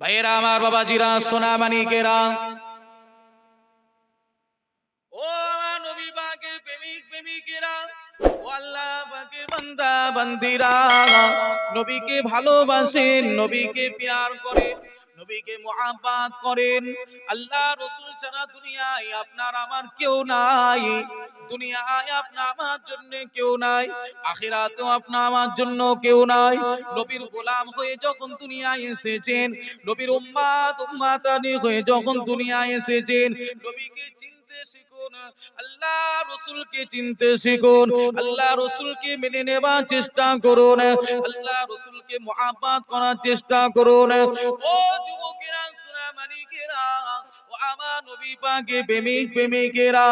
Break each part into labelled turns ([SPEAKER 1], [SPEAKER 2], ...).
[SPEAKER 1] ভাইয়েরা, আমার বাবাজিরা সোনা মানিকেরা ও আমার নবী পাকের প্রেমিক, প্রেমিকেরা। ও আল্লাহ পাকের বান্দা, বান্দিরা। নবীকে ভালোবাসেন, নবীকে প্যার করেন। নবীকে মোহাব্বত করেন। আল্লাহ রসুল ছাড়া দুনিয়ায় আপনার আমার কেউ নাই। দুনিয়ায় আপনার আমার জন্য কেউ নাই। আখিরাতেও আপনার আমার জন্য কেউ নাই। নবীর গোলাম হয়ে যখন দুনিয়ায় এসেছেন, নবীর উম্মাত উম্মাতানি হয়ে যখন দুনিয়ায় এসেছেন, নবীকে চিনতে শিখুন আল্লাহ রসুলকে চিনতে শিখুন আল্লাহ রসুলকে মেনে নেবার চেষ্টা করুন আল্লাহ রসুলকে মহাব্বাত করার চেষ্টা করুন ও যুবকেরা সোনা মানিকেরা ও আমার নবী পাকে প্রেমিক প্রেমিকেরা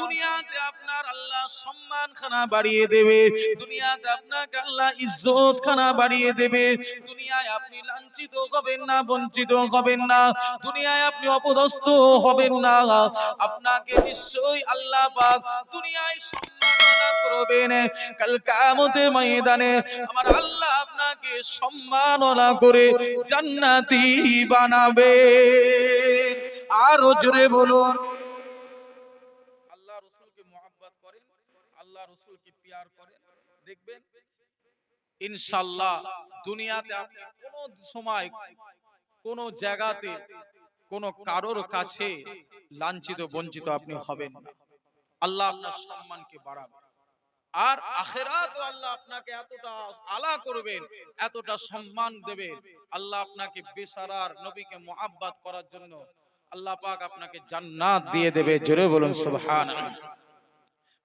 [SPEAKER 1] দুনিয়াতে আপনার আল্লাহ সম্মান খানা বাড়িয়ে দেবে, দুনিয়াতে আপনাকে আল্লাহ ইজ্জত খানা বাড়িয়ে দেবে, দুনিয়ায় আপনি লাঞ্ছিত হবেন না, বঞ্চিত হবেন না, দুনিয়ায় আপনি অপদস্থ হবেন না, আপনাকে নিশ্চয়ই আল্লাহ পাক দুনিয়ায় সম্মাননা করবেন। কাল ময়দানে আমার আল্লাহ আপনাকে সম্মাননা করে জান্নাতি বানাবে। আরও জোরে বলুন। আল্লাহ রসুলকে করেন, আল্লাহ রসুলকে পিয়ার করেন। দেখবেন, ইনশাল্লাহ দুনিয়াতে কোন সময় কোন জায়গাতে, কোন কারোর কাছে লাঞ্ছিত, বঞ্চিত আপনি হবেন না। আল্লাহ আপনার সম্মানকে আর আখেরাত আল্লাহ আপনাকে এতটা আলা করবেন, এতটা সম্মান দেবেন। আল্লাহ আপনাকে বেসারার নবীকে মোহাব্বত করার জন্য আল্লাহ পাক আপনাকে জান্নাত দিয়ে দেবে। জোরে বলুন সুবহানাল্লাহ।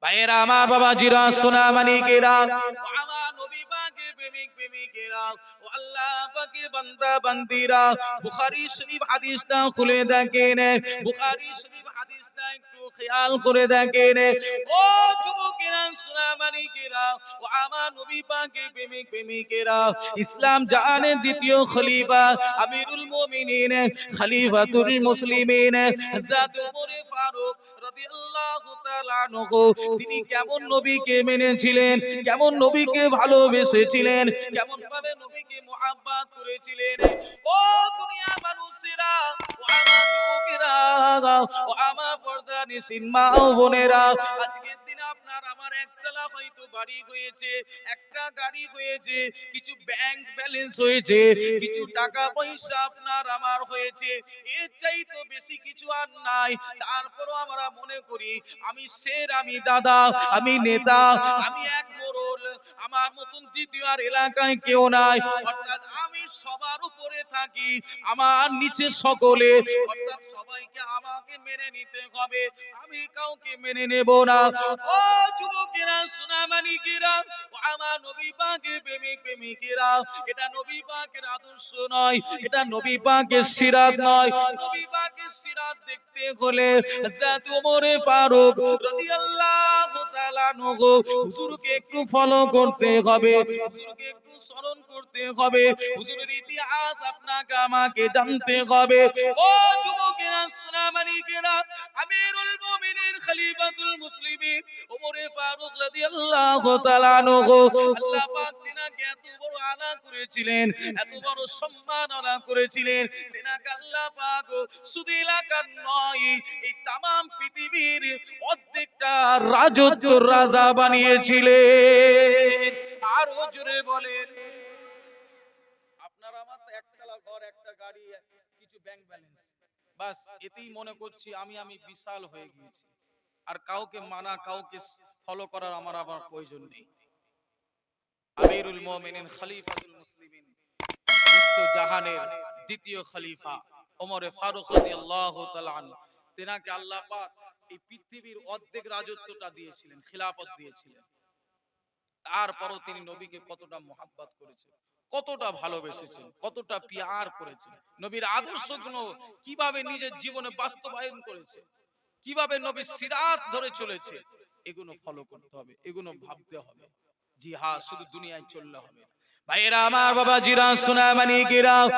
[SPEAKER 1] ভাইয়েরা আমার বাবা জিরা সোনা মানিকেরা ও আমার নবী পাকের প্রেমিক প্রেমিকেরা। ও আল্লাহ পাকের বান্দা বান্দিরা। বুখারী শরীফ হাদিসটা খুলে দেখেন। বুখারী শরীফ হাদিসটা একটু খেয়াল করে দেখেন। ও যুবকেরা সোনা মানিকেরা ও আমার নবী পাকের প্রেমিক প্রেমিকেরা, ইসলাম জাহানের দ্বিতীয় খলিফা আমিরুল মুমিনিন, খলিফাতুল মুসলিমিন, হযরত ওমর ফারুক রাদিয়াল্লাহু তাআলা আনহু। তিনি কেমন নবীকে মেনেছিলেন? কেমন নবীকে ভালোবেসেছিলেন? কেমন ভাবে নবীকে মোহাব্বত করেছিলেন। ও দুনিয়া মানুষেরা, ও আমার যুবকেরা, ও আমার পর্দা নিসিন মা ও বোনেরা, আজকের দিনে আপনার আমার একতলা হয়তো বাড়ি হয়েছে, একটা গাড়ি হয়েছে, কিছু ব্যাংক ব্যালেন্স হয়েছে, কিছু টাকা পয়সা আপনার আমার হয়েছে। এর চাইতো বেশি কিছু আর নাই। তারপরও আমরা মনে করি, আমি শের আমি দাদা, আমি নেতা, আমি এক মোড়ল আমার মতন দ্বিতীয় এলাকায় কেউ নাই। অর্থাৎ আমি সবার উপরে থাকি, আমার নিচে সকলে। অর্থাৎ সবাইকে আমাকে মেনে নিতে হবে, আমি কাউকে মেনে নেব না। ও যুবকেরা, সোনামানিকেরা, ও আমার নবী পাকের প্রেমিক প্রেমিকেরা, এটা নবী পাকের আদর্শ নয়, এটা নবী পাকের সিরাত নয়। নবী পাকের সিরাত দেখতে হলে হযরত ওমরে ফারুক রাদিয়াল্লাহু তাআলা হুজুরকে একটু ফলো করতে হবে। হুজুরকে একটু স্মরণ করতে হবে। হুজুরের ইতিহাস আপনাকে আমাকে জানতে হবে। ও যুবকেরা সোনামানিকেরা আমিরুল মুমিনিন খলিফাতুল মুসলিমিন ওমরে ফারুক রাদিয়াল্লাহু তাআলা আনহু। আল্লাহ পাক এত বড় আলা করেছিলেন, এত বড় সম্মান আলা করেছিলেন। শুধু এলাকার নয়, এই তামাম পৃথিবীর অর্ধেকটা রাজত্ব রাজা বানিয়েছিলেন। জোরে বলেন, আপনার আমার ঘর, একটা গাড়ি, কিছু ব্যাংক ব্যালেন্স বাস, এতেই মনে করছি আমি আমি বিশাল হয়ে গিয়েছি। আর কাউকে মানা, কাউকে ফলো করার আমার আবার প্রয়োজন নেই। আমিরুল মুমিনিন, খলিফাতুল মুসলিমিন। বিশ্ব জাহানের দ্বিতীয় খলিফা, ওমরে ফারুক রাদিয়াল্লাহু তাআলা তেনাকে আল্লাহ পাক এই পৃথিবীর অর্ধেক রাজত্বটা দিয়েছিলেন, খিলাফত দিয়েছিলেন। তারপরও তিনি নবীকে কতটা মোহাব্বত করেছেন, কতটা ভালোবেসেছেন, কতটা পিয়ার করেছেন। নবীর আদর্শগুলো কীভাবে নিজের জীবনে বাস্তবায়ন করেছে, কীভাবে নবীর সিরাত ধরে চলেছে, এগুলো ফলো করতে হবে, এগুলো ভাবতে হবে। জি হ্যাঁ শুধু দুনিয়ায় চললে হবে না। ভাইয়েরা আমার বাবা জিরা সোনা মানিকেরা ও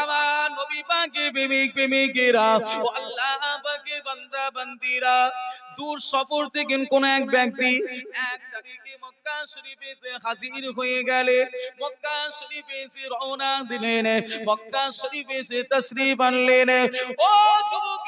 [SPEAKER 1] আমার নবী পাকে প্রেমিক প্রেমিকেরা। ও আল্লাহ পাকে বান্দা বান্দিরা। দূর সফর থেকে কোন এক ব্যক্তি এক তারিখে মক্কা শরীফে এসে হাজির হয়ে গেলে মক্কা শরীফে এসে রওনা দিলেন মক্কা শরীফে এসে তশরিফ আনলেন। ও যুবকেরা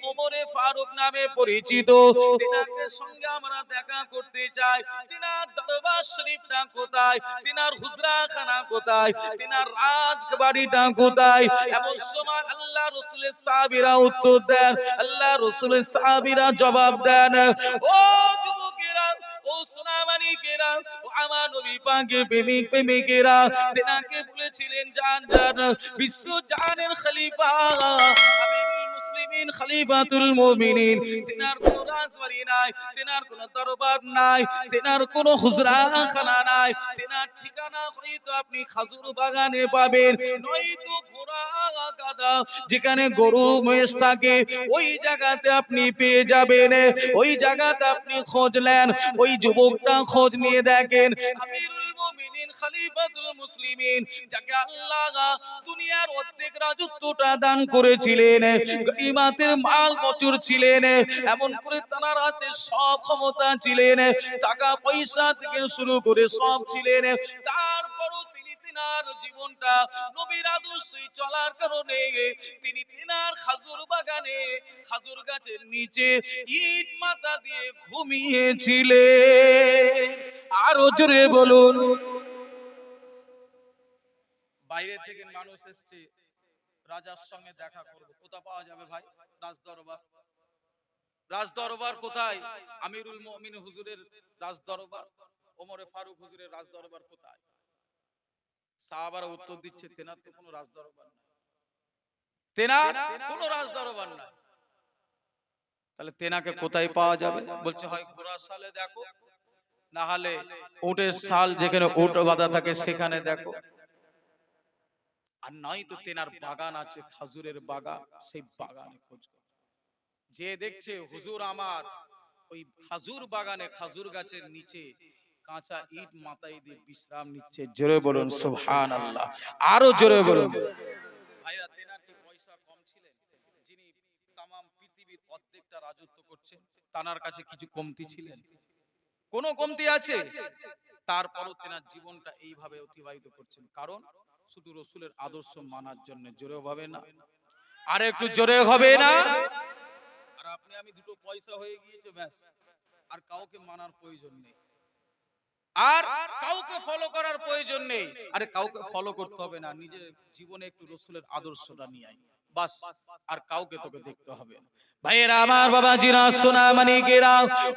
[SPEAKER 1] ফারুক নামে পরিচিত। তিনাকে সঙ্গে আমরা দেখা করতে চাই। তিনার দরবার শরীফটা কোথায়? তিনার হুজরাখানা কোথায়? তিনার রাজবাড়িটা কোথায়? এমন সময় আল্লাহ রসুলের সাবিরা উত্তর দেন। আল্লাহ রসুলের সাহাবীরা জবাব দেন, ও ও সোনামানিকেরা ও আমার নবী প্রেমিক প্রেমিকেরা, তেনাকে বলেছিলেন, জান জান, বিশ্ব জানের মুসলিমিন মুমিনিন। তেনার রাজবাড়ি নাই, তেনার দরবার নাই, তেনার নাই। তেনার ঠিকানা হয়তো আপনি খাজুর বাগানে পাবেন। নয়তো ঘোড়া গাদা যেখানে গরু মহেশ থাকে, ওই জায়গাতে আপনি পেয়ে যাবেন। ওই জায়গাতে আপনি খোঁজলেন ওই যুবকটা খোঁজ নিয়ে দেখেন। দুনিয়ার অর্ধেক করেছিলেন মাল ছিলেন সব ক্ষমতা ছিলেন, টাকা পয়সা থেকে শুরু করে সব ছিলেন, তারপরও তিনার জীবনটা নবীর আদর্শে চলার কারণে তিনি তিনার খাজুর বাগানে, খাজুর গাছের নিচে ইট মাথা দিয়ে ঘুমিয়েছিলেন। আরও জোরে বলুন। বাইরে থেকে মানুষ এসছে, রাজার সঙ্গে দেখা করবে। কোথা পাওয়া যাবে ভাই? রাজ দরবার রাজ দরবার কোথায়? আমিরুল মমিন হুজুরের রাজ দরবার ওমরে ফারুক হুজুরের রাজ দরবার কোথায়? সাহাবারা উত্তর দিচ্ছে তেনার তো কোনো রাজ দরবার নাই। তেনার কোনো রাজ দরবার নাই। তাহলে তেনাকে কোথায় পাওয়া যাবে? বলছে হয় ঘোড়ার সালে দেখো না হলে উটের সাল যেখানে উট বাঁধা থাকে সেখানে দেখো। আর নয় তো তেনার বাগান আছে খাজুরের বাগান সেই বাগানে খোঁজ যে দেখছে হুজুর আমার ওই খাজুর বাগানে খাজুর গাছের নিচে কাঁচা ইট মাথায় দিয়ে বিশ্রাম নিচ্ছে। জোরে বলুন সুবহান আল্লাহ আরও জোরে বলুন। ভাইরা তেনার কি পয়সা কম ছিলেন যিনি তামাম পৃথিবীর অর্ধেকটা রাজত্ব করছেন তানার কাছে কিছু কমতি ছিলেন? কোন কমতি আছে? তারপরও তেনার জীবনটা এইভাবে অতিবাহিত করছেন। কারণ শুধু রসুলের আদর্শ মানার জন্য জোরে হবে না। আর একটু জোরে হবে না? আর আপনি আমি দুটো পয়সা হয়ে গিয়েছে ব্যাস। আর কাউকে মানার প্রয়োজন নেই। আর কাউকে ফলো করার প্রয়োজন নেই। আরে কাউকে ফলো করতে হবে না নিজের জীবনে একটু রসুলের আদর্শটা নিয়ে আয়। বাস, আর কাউকে তোকে দেখতে হবে ভাইয়েরা, আমার বাবা জিরা সোনা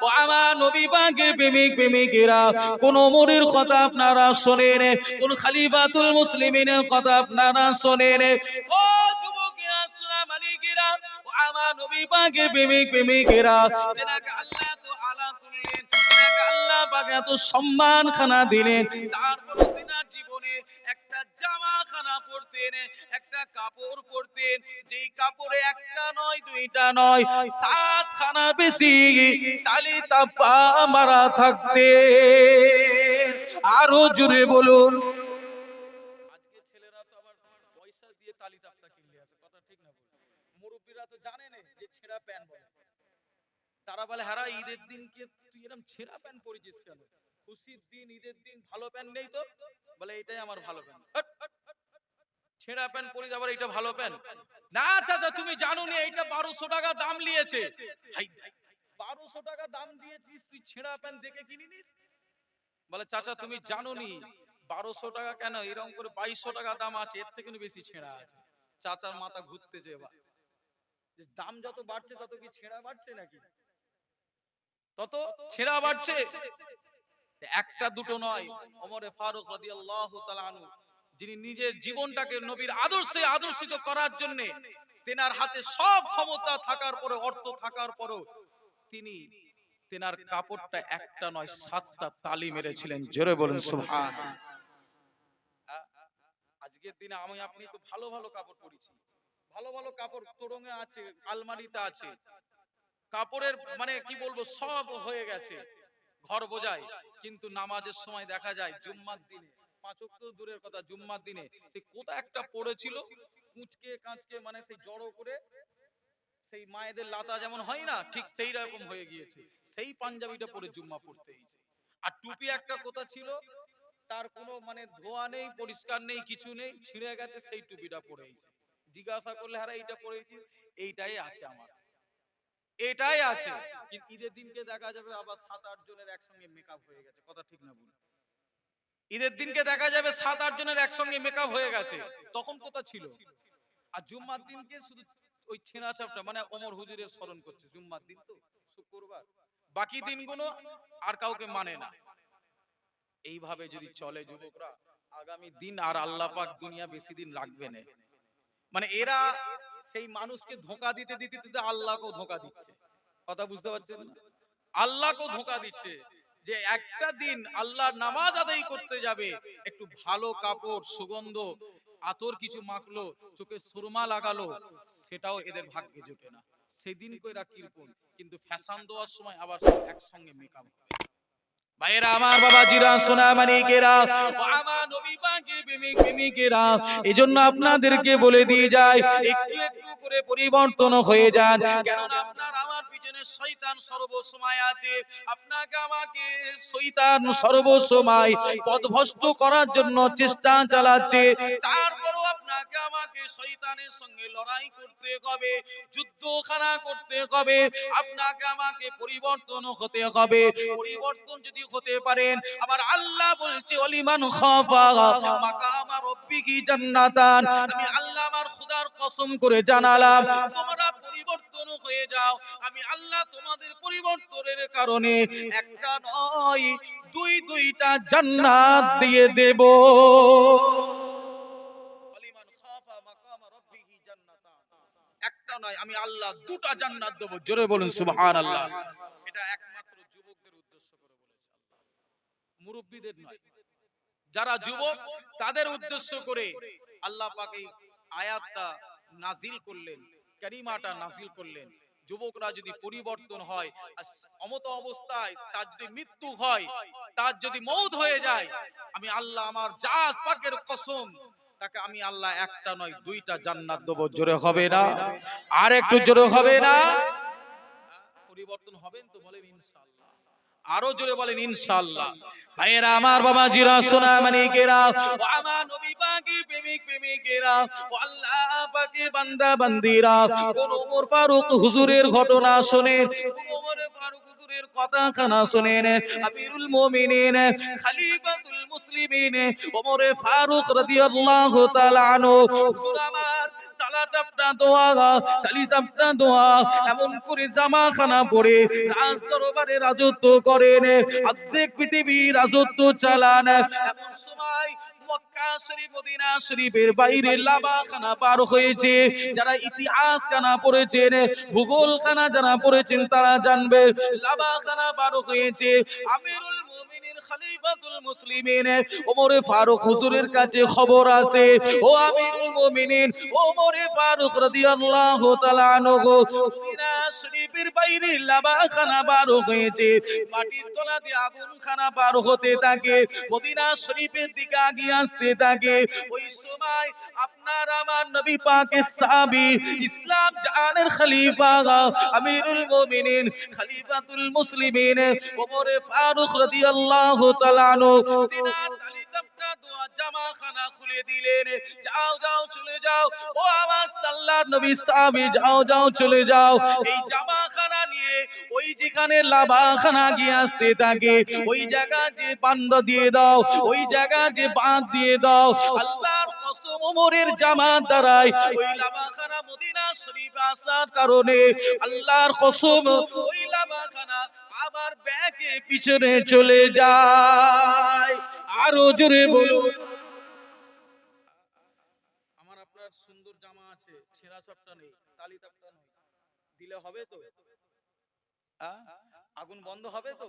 [SPEAKER 1] ও আমার নবী প্রেমিক প্রেমিকেরা, কোন ওমরের কথা আপনারা শোনেন কোন খালিফাতুল মুসলিমিনের কথা আপনারা শোনেন ও যুবকেরা সোনা ও আমার নবী প্রেমিক প্রেমিকেরা, যেনাকে আল্লাহ তো আলা করলেন যেনাকে আল্লাহ পাক এত সম্মান খানা দিলেন। তারপর জীবনে একটা জামা খানা পরতেন, একটা কাপড় পরতেন। যেই কাপড়ে একটা নয়, দুইটা নয় সাত খানা বেশি তালি মারা থাকতে আরও জোরে বলুন। আজকে ছেলেরা তো আবার পয়সা দিয়ে তালি তাপটা কিনলে আছে কথা ঠিক না মুরব্বীরা তো জানে না যে ছেঁড়া প্যান্ট তারা বলে, হারা, ঈদের দিন কি তুই এরকম ছেঁড়া প্যান্ট পরেছিস কেন? খুশির দিন, ঈদের দিন ভালো প্যান্ট নেই তো বলে, এটাই আমার ভালো প্যান্ট। ছেঁড়া প্যান্ট পরে যাবার এটা ভালো প্যান্ট? না চাচা, তুমি জানো নি এইটা বারোশো টাকা দাম নিয়েছে। বারোশো টাকা দাম দিয়েছিস, তুই ছেঁড়া প্যান্ট দেখে কিনিনিস? বলে, চাচা, তুমি জানো নি বারোশো টাকা কেন? এরকম করে বাইশশো টাকা দাম আছে, এর থেকে বেশি ছেঁড়া আছে। চাচার মাথা ঘুরতেছে এবার। দাম যত বাড়ছে, তত কি ছেঁড়া বাড়ছে নাকি? তত ছেঁড়া বাড়ছে। একটা দুটো নয়, ওমরে ফারুক রাদিয়াল্লাহু তাআলা আনহু, যিনি নিজের জীবনটাকে নবীর আদর্শে আদর্শিত করার জন্য তেনার হাতে সব ক্ষমতা থাকার পরে অর্থ থাকার পরও তিনি তেনার কাপড়টা একটা নয়, সাতটা তালি মেরেছিলেন। জোরে বলুন, সুবহান। আজকের দিনে আমি, আপনি তো ভালো ভালো কাপড় পরেছি। ভালো ভালো কাপড় তোরঙে আছে, আলমারিতে আছে। কাপড়ের মানে কি বলব, সব হয়ে গেছে। ঘর বোঝায়, কিন্তু নামাজের সময় দেখা যায় জুম্মার দিনে, পাঁচ ওয়াক্ত দূরের কথা, জুম্মার দিনে সে কোথা একটা পড়েছিল, কুঁচকে কাঁচকে মানে সেই জড়ো করে সেই মায়েদের লাতা যেমন হয় না, ঠিক সেই রকম হয়ে গিয়েছে। সেই পাঞ্জাবিটা পরে জুম্মা পড়তে হয়েছে। আর টুপি একটা কোথা ছিল, তার কোনো মানে ধোয়া নেই, পরিষ্কার নেই, কিছু নেই, ছিঁড়ে গেছে, সেই টুপিটা পরেছে জিজ্ঞাসা করলে হারা এইটা পরেছি এইটাই আছে আমার। এটাই আছে। কিন্তু ঈদের দিনকে দেখা যাবে আবার সাত আট জনের একসঙ্গে মেকআপ হয়ে গেছে কথা ঠিক না বলুন ঈদের দিনকে দেখা যাবে সাত আট জনের একসঙ্গে মেকআপ হয়ে গেছে তখন কোথা ছিল। আর জুম্মার দিনকে শুধু ওই ছেঁড়া চাপটা মানে ওমর হুজুরের স্মরণ করছে জুম্মার দিন তো শুক্রবার। বাকি দিনগুলো আর কাউকে মানে না। এইভাবে যদি চলে যুবকরা আগামী দিন আর আল্লাহ পাক দুনিয়া বেশি দিন রাখবে না। মানে এরা সেই মানুষকে ধোকা দিতে দিতে দিতে আল্লাহকেও ধোকা দিচ্ছে। কথা বুঝতে পারছেন না? আল্লাহকেও ধোকা দিচ্ছে যে একটা দিন আল্লাহ নামাজ আদায় করতে যাবে, একটু ভালো কাপড়, সুগন্ধ, আতর কিছু মাখলো, চোখে সুরমা লাগালো, সেটাও এদের ভাগ্যে জোটে না। সেদিন কইরা কীরকম কিন্তু ফ্যাশন দেওয়ার সময় আবার একসঙ্গে মেকআপ ভাইয়েরা, আমার বাবা জিরা সোনা ও আমার নবী পাকে প্রেমিক প্রেমিকেরা আপনাদেরকে বলে দিয়ে যায় একটু একটু করে পরিবর্তন হয়ে যান। কেননা আপনার আমার পিছনে শয়তান সর্বসময় আছে। আপনাকে আমাকে শয়তান সর্বসময় পথভ্রষ্ট করার জন্য চেষ্টা চালাচ্ছে। তারপরও লড়াই করতে হবে, যুদ্ধখানা করতে হবে, আপনাকে আমাকে পরিবর্তন হতে হবে। পরিবর্তন যদি হতে পারেন আবার আল্লাহ বলছে, অলিমান জান্নাতান। আমি আল্লাহ আমার খোদার কসম করে জানালাম, তোমরা পরিবর্তন হয়ে যাও। আমি আল্লাহ তোমাদের পরিবর্তনের কারণে একটা নয়, দুই দুইটা জান্নাত দিয়ে দেব অলিমান খাফা মাকাম রাব্বিহি জান্নাতান একটা নয় আমি আল্লাহ দুটা জান্নাত দেব। জোরে বলুন সুবহানাল্লাহ। এটা একমাত্র যুবকদের উদ্দেশ্য করে বলেছে মুরব্বীদের নয় যারা যুবক তাদের উদ্দেশ্য করে আল্লাহ পাক এই আয়াতটা নাজিল করলেন কারিমাটা নাজিল করলেন। যুবকরা যদি পরিবর্তন হয় আর অমত অবস্থায় তার যদি মৃত্যু হয় তার যদি মৌত হয়ে যায় আমি আল্লাহ আমার জাত পাকের কসম তাকে আমি আল্লাহ একটা নয় দুইটা জান্নাত দেব। জোরে হবে না? আর একটু জোরে হবে না? পরিবর্তন হবেন তো বলেন ইনশাআল্লাহ। আরও জোরে বলেন ইনশাআল্লাহ। ভাইয়েরা আমার বাবা জিরা সোনা মানিকেরা ও আমার নবী পাকের প্রেমিক প্রেমিকেরা ও আল্লাহ পাকের বান্দা বান্দিরা কোন ওমর ফারুক হুজুরের ঘটনা শোনেন কোন ওমর ফারুক হুজুরের কথা খানা শোনেন, আমিরুল মুমিনিন, খলিফাতুল মুসলিমিন, ওমর ফারুক রাদিয়াল্লাহু তাআলা আনহু। হুজুর এমন করে পরে দরবারে রাজত্ব করেন, অর্ধেক পৃথিবী রাজত্ব চালান। এমন সময় শরীফের বাইরে পার হয়েছে। যারা ইতিহাস পড়েছেন ভূগোল যারা পড়েছেন তারা পার হয়েছে। আমিরুল খলিফাতুল মুসলিমিন, ওমরে ফারুক হুজুরের কাছে খবর আছে। ও আমিরুল মুমিনিন, ওমরে ফারুক রাদিয়াল্লাহু তাআলা আনহু, মদিনা শরীফের বাইরে লাবাখানা পার হয়েছে। মাটির তলা দিয়ে আগুন খানা পার হতে থাকে, মদিনা শরীফের দিকে আগিয়ে আসতে থাকে। ওই সময় আপনার আমার নবী পাকের সাহাবী, ইসলাম জাহানের খলিফা আমিরুল মুমিনিন, খলিফাতুল মুসলিমিন, ওমর ফারুক রাদিয়াল্লাহু তাআলা আনহু জামাখানা খুলে দিলেন এই জামাখানা নিয়ে ওই যেখানে লাভাখানা গিয়ে আসতে থাকে, ওই জায়গা যে পান্ড দিয়ে দাও, ওই জায়গা যে বাঁধ দিয়ে দাও, আল্লাহর জামাত দ্বারাই ওই মদিনা শরীফ আসার কারণে আল্লাহর কসম ওই আবার ব্যাগে পিছনে চলে যায়। আরও জোরে বলুন। আমার আপনার সুন্দর জামা আছে, ছেঁড়া চপটা নেই, তালি তাপটা নেই। দিলে হবে তো? আগুন বন্ধ হবে তো?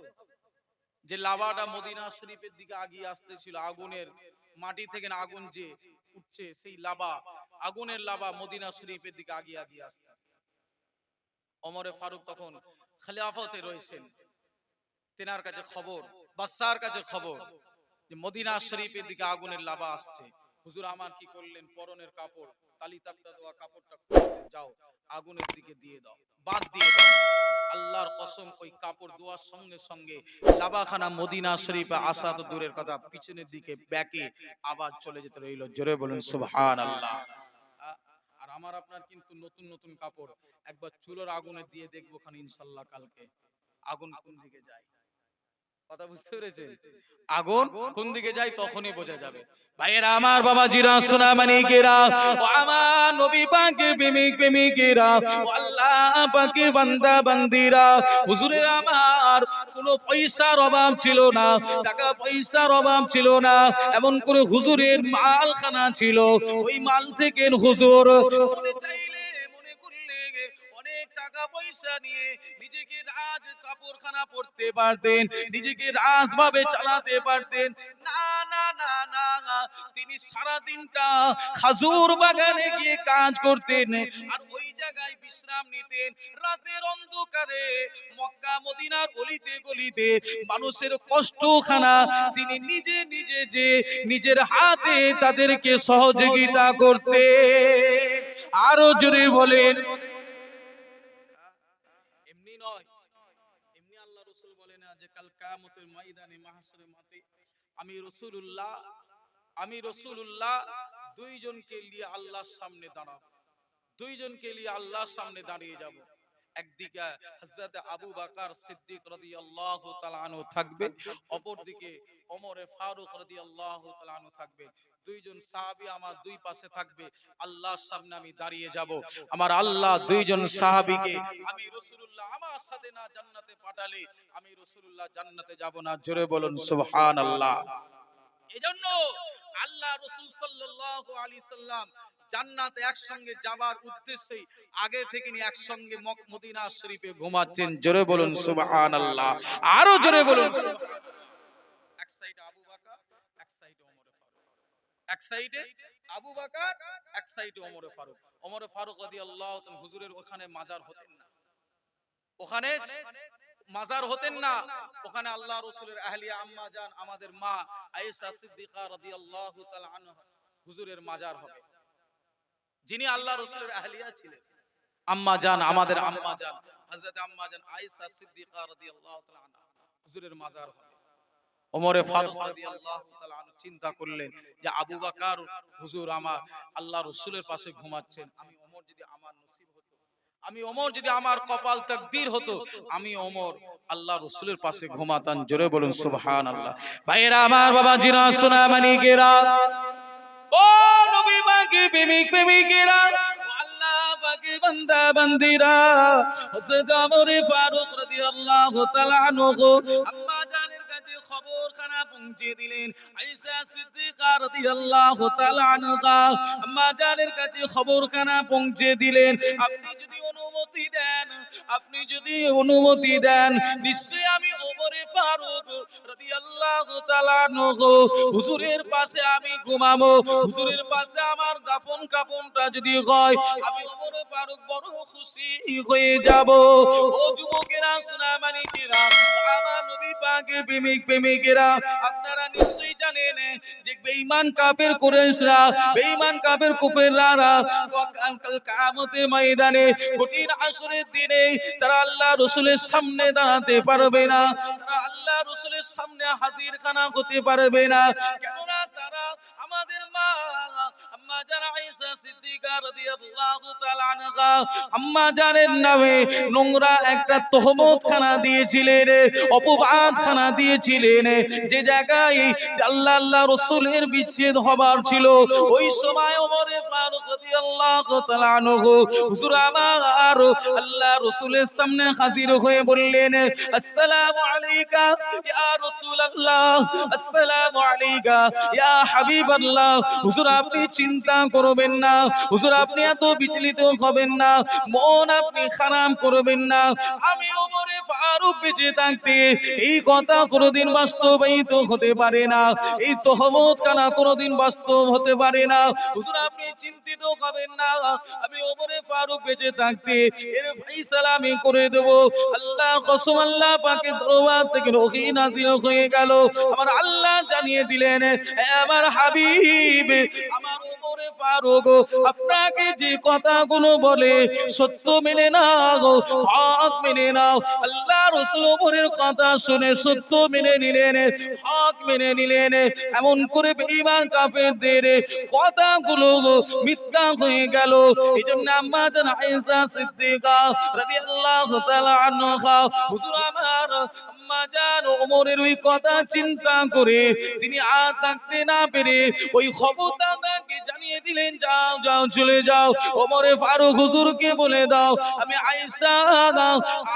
[SPEAKER 1] যে লাভাটা মদিনা শরীফের দিকে আগিয়ে আসতেছিল, আগুনের মাটি থেকে না আগুন যে উঠছে, সেই লাভা আগুনের লাভা মদিনা শরীফের দিকে আগিয়ে আগিয়ে আসতে অমরে ফারুক তখন খেলাফতে রয়েছেন। তেনার কাছে খবর, বাদশার কাছে খবর যে মদিনা শরীফের দিকে আগুনের লাভা আসছে। হুজুর আমার কি করলেন? পরনের কাপড়, তালি তাপটা দেওয়া কাপড়টা যাও, আগুনের দিকে দিয়ে দাও, বাদ দিয়ে দাও। আল্লাহর কসম, ওই কাপড় দেওয়ার সঙ্গে সঙ্গে লাবাখানা মদিনা শরীফে আসা তো দূরের কথা, পিছনের দিকে ব্যাকে আবার চলে যেতে রইল। জোরে বলুন সুবহান আল্লাহ আর আমার আপনার কিন্তু নতুন নতুন কাপড়, একবার চুলোর আগুনে দিয়ে দেখব খান ইনশাল্লাহ কালকে। আগুন কোন দিকে যায়? কথা বুঝতে পেরেছেন? আগুন কোন দিকে যায় তখনই বোঝা যাবে। ভাইয়েরা আমার বাবা জিরা সোনা মানিকেরা ও আমার নবী পাকের প্রেমিক প্রেমিকেরা ও আল্লাহ পাকের বান্দা বান্দিরা হুজুরে আমার কোনো পয়সার অভাব ছিল না টাকা পয়সার অভাব ছিল না এমন করে হুজুরের মালখানা ছিল। ওই মাল থেকে হুজুর মনে চাইলে মনে করলে অনেক টাকা পয়সা নিয়ে কাপড়খানা পরতে পারতেন, নিজেকে রাজভাবে চালাতে পারতেন। না না না না তিনি সারা দিনটা খাজুর বাগানে গিয়ে কাজ করতেন আর ওই জায়গায় বিশ্রাম নিতেন। রাতের অন্ধকারে মক্কা মদিনার গলিতে গলিতে মানুষের কষ্টখানা তিনি নিজে নিজে যে নিজের হাতে তাদেরকে সহযোগিতা করতে আরও জোরে বলেন এমনি নয় এমনি আল্লাহ রসুল বলে না যে কাল কায়ামতের ময়দানে মাহাসরের মাঠে আমি রসুল্লাহ আমি রসুল্লাহ দুইজনকে নিয়ে আল্লাহর সামনে দাঁড়াবো দুইজনকে নিয়ে আল্লাহর সামনে দাঁড়িয়ে যাব। একদিকে হযরত আবু বকর সিদ্দিক রাদিয়াল্লাহু তাআলা থাকবে, অপরদিকে ওমর ফারুক রাদিয়াল্লাহু তাআলা থাকবে। দুইজন সাহাবী আমার দুই পাশে থাকবে। আল্লাহর সামনে আমি দাঁড়িয়ে যাব। আমার আল্লাহ দুইজন সাহাবীকে আমি রাসূলুল্লাহ আমার সাথে না জান্নাতে পাঠালে আমি রাসূলুল্লাহ জান্নাতে যাব না। জোরে বলুন সুবহানাল্লাহ। এজন্য আল্লাহ রাসূল সাল্লাল্লাহু আলাইহি সাল্লাম জান্নাতে একসঙ্গে যাবার উদ্দেশ্যে আগে থেকে নিয়ে একসঙ্গে মক মদিনা শরীফে ঘুমাচ্ছেন। জোরে বলুন সুবহানাল্লাহ। আরও জোরে বলুন। এক সাইডে আবু বকর এক সাইডে ওমর ফারুক এক সাইডে আবু বকর, এক সাইডে ওমর ফারুক। ওমর ফারুক রাদিয়াল্লাহু তাআলা, হুজুরের ওখানে মাজার হতেন না। ওখানে মাজার হতেন না। ওখানে আল্লাহ রসুলের আহলিয়া আম্মা জান, আমাদের মা আয়েশা সিদ্দিকা তাআলা আনহা হুজুরের মাজার হবে। যিনি আল্লাহ রসুলের আহলিয়া ছিলেন। আম্মা জান, আমাদের আম্মা জান, হযরত আম্মা জান আয়েশা সিদ্দিকা রাদিয়াল্লাহু তাআলা হুজুরের মাজার হবে। ওমরে ফারুক রাদিয়াল্লাহু তাআলা আনহু চিন্তা করলেন যে আবু বকর হুজুর আমার আল্লাহ রসুলের পাশে ঘুমাচ্ছেন। আমি ওমর যদি আমার নসিব হতো আমি ওমর যদি আমার কপাল তাকদীর হতো আমি ওমর আল্লাহ রসুলের পাশে ঘুমাতাম। জোরে বলুন সুবহানাল্লাহ। ভাইয়েরা আমার বাবা জিরা সোনা মানিকেরা ও নবী পাকে প্রেমিক প্রেমিকেরা আল্লাহ পাকে বান্দা বান্দিরা। হযরত ওমর ফারুক রাদিয়াল্লাহু তাআলা আনহু আম্মা পৌঁছে দিলেন। আয়েশা সিদ্দিকা রাদিয়াল্লাহু তাআলা আনহা আম্মা কাছে খবর খানা পৌঁছে দিলেন। আপনি যদি অনুমতি দেন, আপনি যদি অনুমতি দেন, নিশ্চয়ই আমি ওমরে ফারুক রাদিয়াল্লাহু তাআলা আনহু। হুজুরের পাশে আমি ঘুমাবো। হুজুরের পাশে আমার দাফন কাফনটা যদি হয়, আমি ওমরে ফারুক বড় খুশি হয়ে যাব। ও যুবকেরা সোনা মানিকেরা আমার নবী পাকের প্রেমিক প্রেমিকেরা আপনারা নিশ্চয়ই জানেন যে বেঈমান কাফের কুরাইশরা, বেঈমান কাফের কুফেররা কিয়ামতের ময়দানে কঠিন আসরের দিনে তারা আল্লাহ রাসূলের সামনে দাঁড়াতে পারবে না, তারা আল্লাহ রাসূলের সামনে হাজির খানা হতে পারবে না। কেননা তারা আমাদের মা সামনে হাজির হয়ে বললেন আসসালামু হুজুর আপনি চিন্তা করবেন না। হুজুর, আপনি এত বিচলিত হবেন না। মন আপনি খারাপ করবেন না। আমি ওমরে ফারুক বেঁচে থাকতে, এই কথা কোনোদিন বাস্তবায়িত হতে পারে না। এই তহমত কানা কোনোদিন বাস্তব হতে পারে না। হুজুর, আপনি চিন্তিত হবেন না। আমি ওমরে ফারুক বেঁচে থাকতে, এর আমি করে দেব। আল্লাহ কসম, আল্লাহ পাকে দরবার থেকে রহি নাজিল হয়ে গেল। আমার আল্লাহ জানিয়ে দিলেন আমার হাবিব, আমার ওমরে ফারুক, আপনাকে যে কথাগুলো বলে সত্য মেনে নাও, হক মেনে নাও। আল্লাহ ওমরের কথা শুনে সত্য মেনে নিলেন, হক মেনে নিলেন, এমন করে বেঈমান কাফেরদের কথাগুলো মিথ্যা হয়ে গেল। আম্মা জান আয়েশা সিদ্দিকা রাদিয়াল্লাহু তাআলা আনহা, হুজুর আমার আম্মা জান ওমরের ওই কথা চিন্তা করে তিনি আর থাকতে না পেরে ওই জানিয়ে দিলেন, যাও যাও, চলে যাও। ওমরে ফারুক হুজুরকে বলে দাও, আমি আয়েশা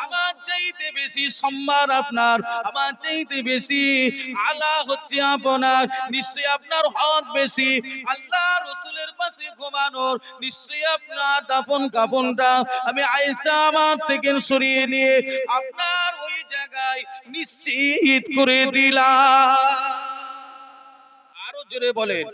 [SPEAKER 1] আমার চাইতে বেশি সম্মান আপনার, আমার চাইতে বেশি আলা হচ্ছে আপনার, নিশ্চয়ই আপনার হক বেশি। আল্লাহ রসুলের পাশে ঘুমানোর, নিশ্চয়ই আপনার দাপন কাপনটা আমি আয়েশা আমার থেকে সরিয়ে নিয়ে আপনার ওই জায়গায় নিশ্চিত করে দিলাম। আরও জোরে বলেন।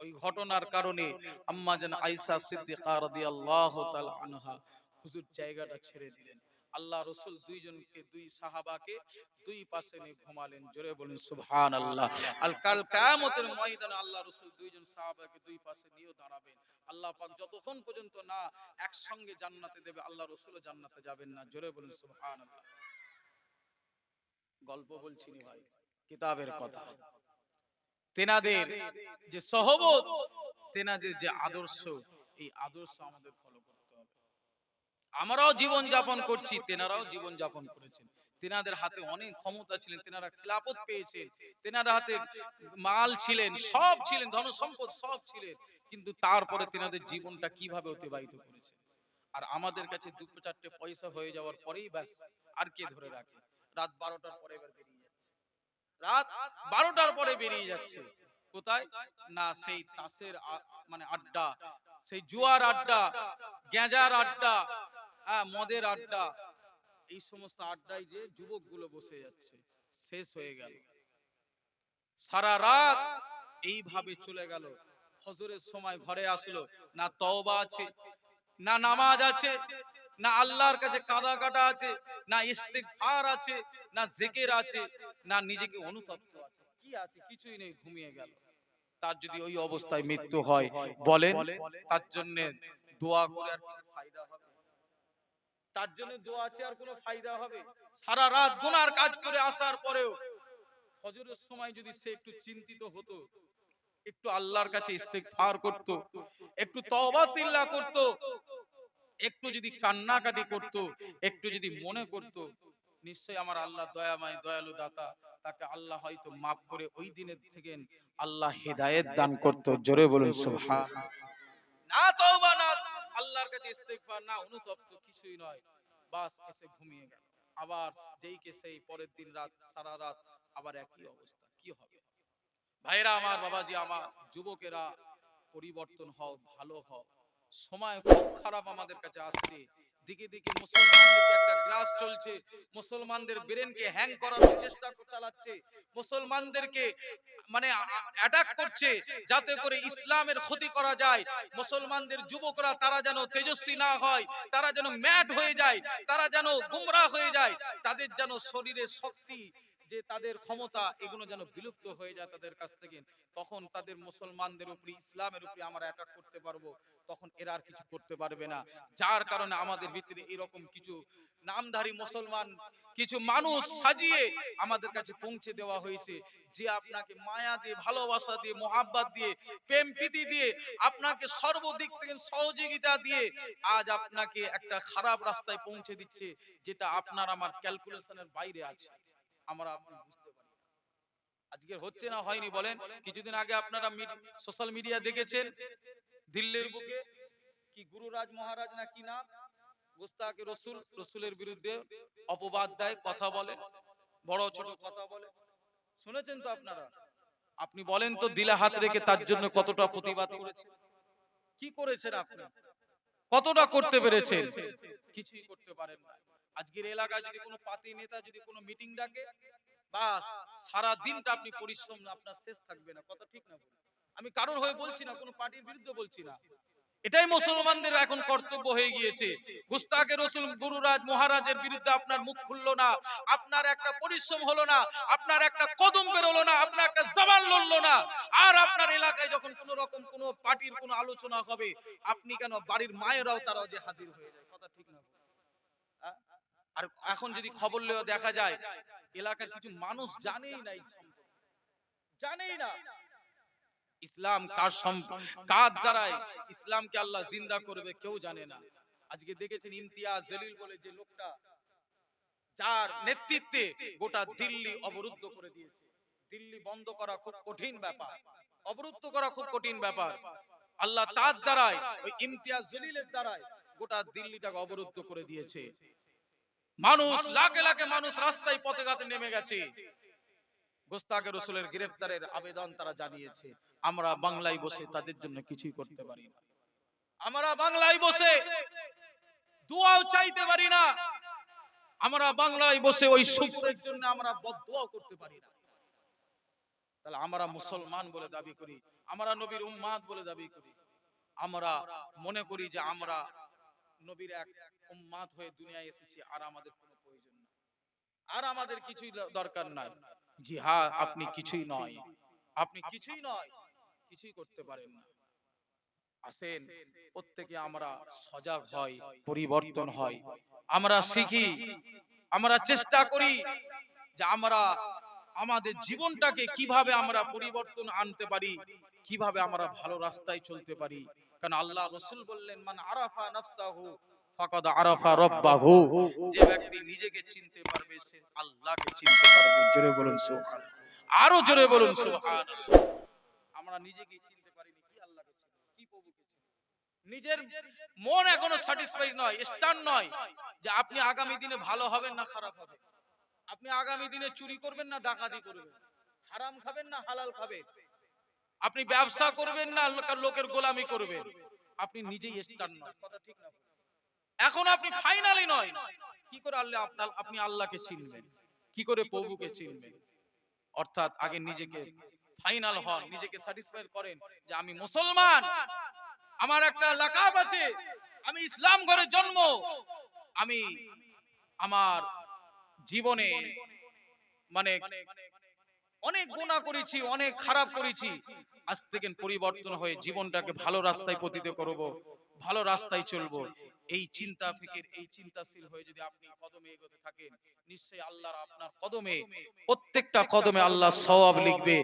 [SPEAKER 1] ওই ঘটনার কারণে আম্মা যেন আয়েশা সিদ্দিকা রাদিয়াল্লাহু তাআলা আনহা হুজুর জায়গাটা ছেড়ে দিলেন। আল্লাহ রসুল দুইজনকে, দুই সাহাবাকে দুই পাশে নিয়ে ঘুমালেন, জোরে বলেন সুবহান আল্লাহ আল কাল কায়ামতের ময়দানে আল্লাহ রসুল দুইজন সাহাবাকে দুই পাশে নিয়ে দাঁড়াবেন। আল্লাহ পাক যতক্ষণ পর্যন্ত না একসঙ্গে জান্নাতে দেবে, আল্লাহ রসুল জান্নাতে যাবেন না, জোরে বলেন সুবহান আল্লাহ গল্প বলছি ভাই, কিতাবের কথা। তেনাদের যে সহবত, তেনাদের যে আদর্শ, এই আদর্শ আমাদের ফলো করতে হবে। আমরাও জীবন যাপন করছি, তেনারাও জীবন যাপন করেছেন। তেনাদের হাতে অনেক ক্ষমতা ছিলেন, তেনারা খিলাফত পেয়েছেন তেনারা হাতে মাল ছিলেন, সব ছিলেন ধন সম্পদ সব ছিলেন, কিন্তু তারপরে তেনাদের জীবনটা কীভাবে অতিবাহিত করেছে? আর আমাদের কাছে দুটো চারটে পয়সা হয়ে যাওয়ার পরেই ব্যাস, আর কে ধরে রাখে? রাত বারোটার পরে এবার রাত বারোটার পরে বেরিয়ে যাচ্ছে। কোথায়? না, সেই তাসের মানে আড্ডা। সেই জুয়ার আড্ডা গেঁজার আড্ডা হ্যাঁ মদের আড্ডা। এই সমস্ত আড্ডায় যে যুবকগুলো বসে যাচ্ছে, শেষ হয়ে গেল। সারা রাত এইভাবে চলে গেল। ফজরের সময় ঘরে আসলো, না তওবা আছে, না নামাজ আছে না আল্লাহর কাছে কাদা কাটা আছে, না ইস্তেগফার আছে, না জিকির আছে, না নিজেকে অনুতপ্ত আছে। কি আছে? কিছুই নেই, ঘুমিয়ে গেল। তার যদি ওই অবস্থায় মৃত্যু হয়, বলেন, তার জন্য দোয়া করে আর কিছু ফায়দা হবে? তার জন্য দোয়া আছে আর কোনো ফায়দা হবে? সারা রাত গুনার কাজ করে আসার পরেও ফজরের সময় যদি সে একটু চিন্তিত হতো, একটু আল্লাহর কাছে ইস্তেগফার করত, একটু তওবা তিল্লা করত একটু যদি কান্নাকাটি করত, একটু যদি মনে করত নিশ্চয় আমার আল্লাহ দয়াময়, দয়ালু দাতা, তাকে আল্লাহ হয়তো মাফ করে ওই দিনের থেকে আল্লাহ হেদায়েত দান করত। জোরে বলুন, সুবহান। না তওবা, না আল্লাহর কাছে ইস্তেগফার, না অনুতপ্ত কিছুই নয়। বাস এসে ঘুমিয়ে গেল। আবার যেই কে সেই পরের দিন রাত, সারা রাত আবার একই অবস্থা। কি হবে? ভাইরা আমার, বাবাজি আমার, যুবকেরা পরিবর্তন হও, ভালো হও। সময় খুব খারাপ আমাদের কাছে আসছে। দিকে দিকে মুসলমানদের একটা গ্রাস চলছে, মুসলমানদের ব্রেনকে হ্যাং করার চেষ্টা চালাচ্ছে, মুসলমানদেরকে মানে অ্যাটাক করছে যাতে করে ইসলামের ক্ষতি করা যায়। মুসলমানদের যুবকরা তারা যেন তেজস্বী না হয়, তারা যেন ম্যাট হয়ে যায়, তারা যেন গুমরা হয়ে যায়, তাদের যেন শরীরের শক্তি যে তাদের ক্ষমতা এগুলো যেন বিলুপ্ত হয়ে যায় তাদের কাছ থেকে, তখন তাদের মুসলমানদের উপরে ইসলামের উপরে আমরা অ্যাটাক করতে পারব, তখন এরা আর কিছু করতে পারবে না। যার কারণে আমাদের ভিতরে এরকম কিছু নামধারী মুসলমান, কিছু মানুষ সাজিয়ে আমাদের কাছে পৌঁছে দেওয়া হয়েছে, যে আপনাকে মায়া দিয়ে, ভালোবাসা দিয়ে, মোহাব্বত দিয়ে, প্রেম প্রীতি দিয়ে, আপনাকে সর্বদিক থেকে সহযোগিতা দিয়ে আজ আপনাকে একটা খারাপ রাস্তায় পৌঁছে দিচ্ছে, যেটা আপনার আমার ক্যালকুলেশনের বাইরে আছে। আমরা আপনি বুঝতে পারি আজকে হচ্ছে না হয়নি বলেন, কিছুদিন আগে আপনারা সোশ্যাল মিডিয়া দেখেছেন, দিল্লির বুকে, কি গুরুরাজ মহারাজ না কি না গুস্তাকে রসুল, রসুলের বিরুদ্ধে অপবাদ দেয়, কথা বলে, বড় ছোট কথা বলে। শুনেছেন তো আপনারা? আপনি বলেন তো দিলে হাত রেখে তার জন্য কতটা প্রতিবাদ করেছে কি করেছেন আপনি? কতটা করতে পেরেছেন? কিছুই করতে পারেন না। আজকের এলাকায় যদি কোনো পাতি নেতা যদি কোনো মিটিং ডাকে, বাস সারা দিনটা আপনি পরিশ্রম, আপনার শেষ থাকবে না। কথা ঠিক না আমি কারোর হয়ে বলছি না, কোনো পার্টির বিরুদ্ধে বলছি না। এটাই মুসলমানদের এখন কর্তব্য হয়ে গিয়েছে। গুস্তাকে রসুল গুরুরাজ মহারাজের বিরুদ্ধে আপনার মুখ খুললো না, আপনার একটা পরিশ্রম হলো না, আপনার একটা কদম বেরোলো না, আপনার একটা জবান লড়লো না। আর আপনার এলাকায় যখন কোন রকম কোন পার্টির কোন আলোচনা হবে, আপনি কেন বাড়ির মায়েরাও তারাও যে হাজির হয়ে যায়? কথা ঠিক না? আর এখন যদি খবর লেও দেখা যায় এলাকার কিছু মানুষ জানেই না। জানেই না। ইসলাম কার কার দ্বারাই ইসলামকে আল্লাহ জিন্দা করবে কেউ জানে না। আজকে দেখেছেন ইমতিয়াজ জলিল বলে যে লোকটা যার নেতৃত্বে গোটা দিল্লি অবরুদ্ধ করে দিয়েছে। দিল্লি বন্ধ করা খুব কঠিন ব্যাপার। অবরুদ্ধ করা খুব কঠিন ব্যাপার। আল্লাহ তার দ্বারাই ওই ইমতিয়াজ জলিলের দ্বারাই গোটা দিল্লিটাকে অবরুদ্ধ করে দিয়েছে। মানুষ লাখে লাখে মানুষ রাস্তায় পথে ঘাটে নেমে গেছে। গোস্তাকে রসুলের গ্রেফতারের আবেদন তারা জানিয়েছে। আমরা বাংলায় বসে তাদের জন্য কিছুই করতে পারি না। আমরা বাংলায় বসে দোয়াও চাইতে পারি না। আমরা বাংলায় বসে ওই শুকুরের জন্য আমরা বদদোয়াও করতে পারি না। তাহলে আমরা মুসলমান বলে দাবি করি। আমরা নবীর উম্মাদ বলে দাবি করি। আমরা মনে করি যে আমরা নবীর এক উম্মাদ হয়ে দুনিয়ায় এসেছি, আর আমাদের কোনো প্রয়োজন নাই। আর আমাদের কিছুই দরকার নাই। জি হ্যাঁ আপনি কিছুই নয়। আপনি কিছুই নয়, কিছুই করতে পারেন না। আসেন, প্রত্যেকে আমরা সজাগ হয় পরিবর্তন হয় আমরা শিখি, আমরা চেষ্টা করি যে আমরা আমাদের জীবনটাকে কীভাবে আমরা পরিবর্তন আনতে পারি, কীভাবে আমরা ভালো রাস্তায় চলতে পারি। কারণ আল্লাহ রসুল বললেন, মান আরাফা নাফসাহু ফাকাদ আরাফা যে ব্যক্তি নিজেকে চিনতে পারবে, সে আল্লাহকে চিনতে পারবে। জোরে বলুন, সুবহান। আরও জোরে বলুন, সুবহান। আমরা নিজেকে চিনতে কি আল্লাহকে কি প্রভুকে নিজের মন এখনও স্যাটিসফাই নয় নয় যে আপনি আগামী দিনে ভালো হবেন না খারাপ হবেন। আপনি আগামী দিনে চুরি করবেন না, ডাকাতি করবেন। হারাম খাবেন না, হালাল খাবেন। আপনি ব্যবসা করবেন না, লোকের গোলামি করবেন। আপনি নিজেই স্টান নয়। কথা ঠিক না। এখন আপনি ফাইনালি নয়। কি করে আল্লাহ আপনার আপনি আল্লাহকে চিনবেন? কি করে প্রভুকে চিনবেন? অর্থাৎ আগে নিজেকে ফাইনাল হন, নিজেকে স্যাটিসফাই করেন যে আমি মুসলমান। আমার একটা লাকাব আছে। আমি ইসলাম ঘরে জন্ম। আমি আমার জীবনে মানে অনেক গুণা করেছি, অনেক খারাপ করেছি। আজ থেকে পরিবর্তন হয়ে জীবনটাকে ভালো রাস্তায় পতিত করব, ভালো রাস্তায় চলবো। এই চিন্তা ফিকির এই চিন্তাশীল হয়ে যদি আপনি কদমে এগোতে থাকেন নিশ্চয়ই আল্লাহর আপনার কদমে প্রত্যেকটা কদমে আল্লাহ সওয়াব লিখবে।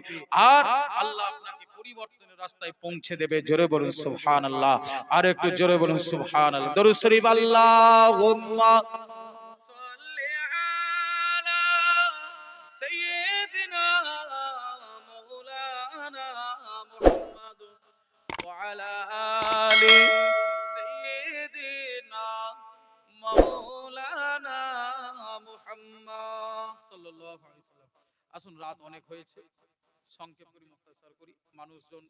[SPEAKER 1] আর আল্লাহ আপনাকে পরিবর্তনের রাস্তায় পৌঁছে দেবে। জোরে বলুন সুবহানাল্লাহ। আর একটু জোরে বলুন সুবহানাল্লাহ। দরুদ শরীফ আল্লাহুম্মা ওয়াসাল্লাম। আসুন রাত অনেক হয়েছে সংক্ষেপ করি মুক্তাচার করি। মানুষজন